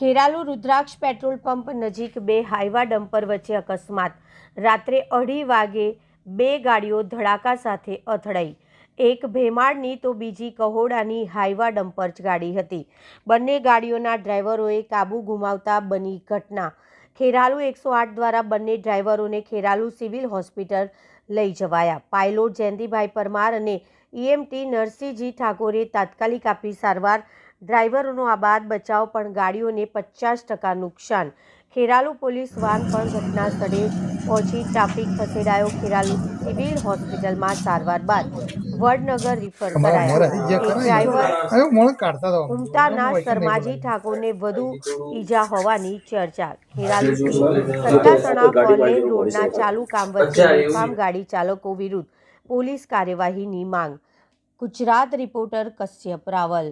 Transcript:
ખેરાલુ રુદ્રાક્ષ petrol pump નજીક બે Hyva dumper વચ્ચે અકસ્માત. રાત્રે અઢી વાગે બે ગાડીઓ ધડાકા સાથે અથડાઈ. એક ભેમાળની તો બીજી કહોડાની હાઈવા ડમ્પર જ ગાડી હતી. બંને ગાડીઓના ડ્રાઈવરોએ કાબુ ગુમાવતા બની ઘટના. ખેરાલુ એકસો આઠ દ્વારા બંને ડ્રાઈવરોને ખેરાલુ સિવિલ હોસ્પિટલ લઈ જવાયા. પાયલોટ જયંતિભાઈ પરમાર અને ઈએમટી નરસિંહજી ઠાકોરે તાત્કાલિક આપી સારવાર. ડ્રાઈવરોનો આબાદ બચાવ પણ ગાડીઓને પચાસ ટકા નુકસાન. ખેરાલુ પોલીસ વાન પણ ઘટના સ્થળે પહોંચી ટ્રાફિક ખસેડાયો. ખેરાલુ સિવિલ હોસ્પિટલમાં સારવાર બાદ વડનગર રિફર કરાયો. ઉમટાના શર્માજી ઠાકોરને વધુ ઈજા હોવાની ચર્ચા. ખેરાલુથી સત્તાસણા ફોરલેન રોડના ચાલુ કામ વચ્ચે બેફામ ગાડી ચાલકો વિરુદ્ધ પોલીસ કાર્યવાહીની માંગ. ગુજરાત રિપોર્ટર કશ્યપ રાવલ.